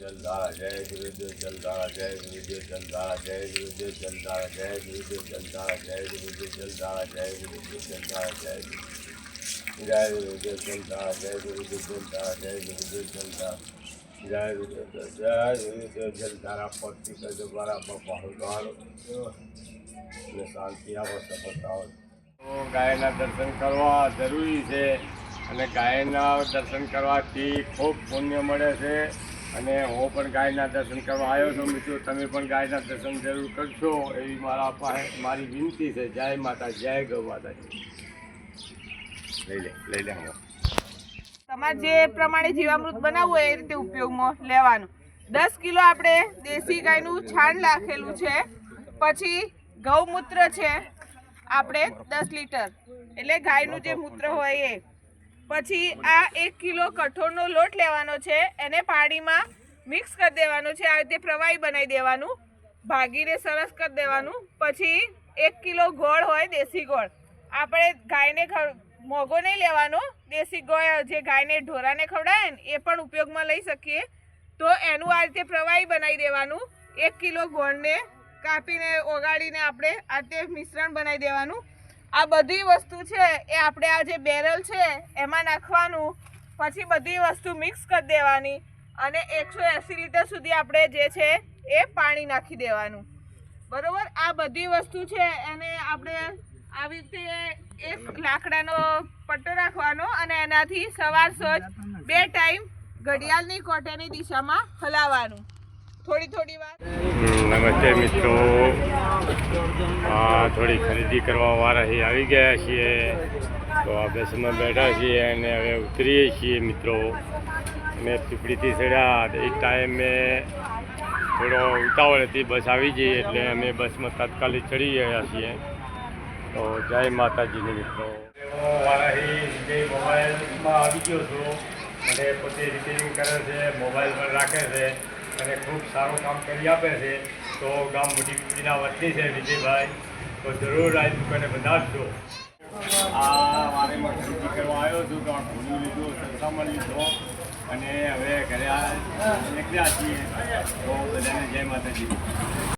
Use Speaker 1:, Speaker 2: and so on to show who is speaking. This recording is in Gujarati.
Speaker 1: जल्दा जय गुरुदेव जल्दा जय गुरुदेव जल्दा जय गुरुदेव जल्दा जय गुरुदेव जल्दा जय गुरुदेव जल्दा जय गुरुदेव जल्दा जय गुरुदेव જય ગુરુદેવ જલધારા જય ગુરુદેવ જલધારા જય ગુરુદેવ જલધારા જય ગુરુદેવ જય ગુરુદેવ જલધારા પહોંચી કરજો બરાબર અને શાંતિ આવો સફળતા ગાયના દર્શન કરવા જરૂરી છે અને ગાયના દર્શન કરવાથી ખૂબ પુણ્ય મળે છે અને હું પણ ગાયના દર્શન કરવા આવ્યો છું. મિત્રો, તમે પણ ગાયના દર્શન જરૂર કરશો એવી મારા મારી વિનંતી છે. જય માતા, જય ગૌ માતાજી. લઈ લે
Speaker 2: તમારે જે પ્રમાણે જીવામૃત બનાવવું એ રીતે ઉપયોગમાં લેવાનું. દસ કિલો આપણે દેશી ગાયનું છાણ નાખેલું છે. પછી ગૌમૂત્ર છે, આપણે દસ લીટર. એટલે ગાયનું જે મૂત્ર હોય એ. પછી આ એક કિલો કઠોળનો લોટ લેવાનો છે, એને પાણીમાં મિક્સ કરી દેવાનો છે, આ રીતે પ્રવાહી બનાવી દેવાનું. ભાગીને સરસ કરી દેવાનું. પછી એક કિલો ગોળ હોય, દેશી ગોળ. આપણે ગાયને મોંઘો નહીં લેવાનો. દેશી ગોળ જે ગાયને ઢોરાને ખવડાવે ને, એ પણ ઉપયોગમાં લઈ શકીએ. તો એનું આ રીતે પ્રવાહી બનાવી દેવાનું. એક કિલો ગોળને કાપીને, ઓગાળીને આપણે આ રીતે મિશ્રણ બનાવી દેવાનું. આ બધી વસ્તુ છે એ આપણે આ જે બેરલ છે એમાં નાખવાનું. પછી બધી વસ્તુ મિક્સ કરી દેવાની અને એકસો એંસી લીટર સુધી આપણે જે છે એ પાણી નાખી દેવાનું. બરાબર? આ બધી વસ્તુ છે એને આપણે આવી રીતે એક લાકડાનો પટ્ટો રાખવાનો અને એનાથી સવાર સોજ બે ટાઈમ ઘડિયાળની કોટેની દિશામાં હલાવવાનું. થોડી થોડી વાર.
Speaker 1: નમસ્તે મિત્રો. થોડી ખરીદી કરવા વાળા આવી ગયા છીએ. તો આ બસમાં બેઠા છીએ અને હવે ઉતરીએ છીએ મિત્રો. અમે પીપળીથી ચડ્યા. એ ટાઈમે થોડો ઉતાવળ હતી, બસ આવી જઈએ એટલે અમે બસમાં તાત્કાલિક ચડી ગયા છીએ. તો જય માતાજીની મિત્રો. વિજય મોબાઈલમાં આવી ગયો છું અને પોતે રિપેરિંગ કરે છે, મોબાઈલ પર રાખે છે અને ખૂબ સારું કામ કરી આપે છે, તો ગામ મોટી કુટીના વતની છે વિજયભાઈ. તો જરૂર આ દુકાને પધારશો આ મારે ખરીદી કરવા આવ્યો છું, તો આ ભૂલ્યું લીધું સરસામણ લીધો. અને હવે ઘરે નીકળ્યા છીએ. તો બધાને જય માતાજી.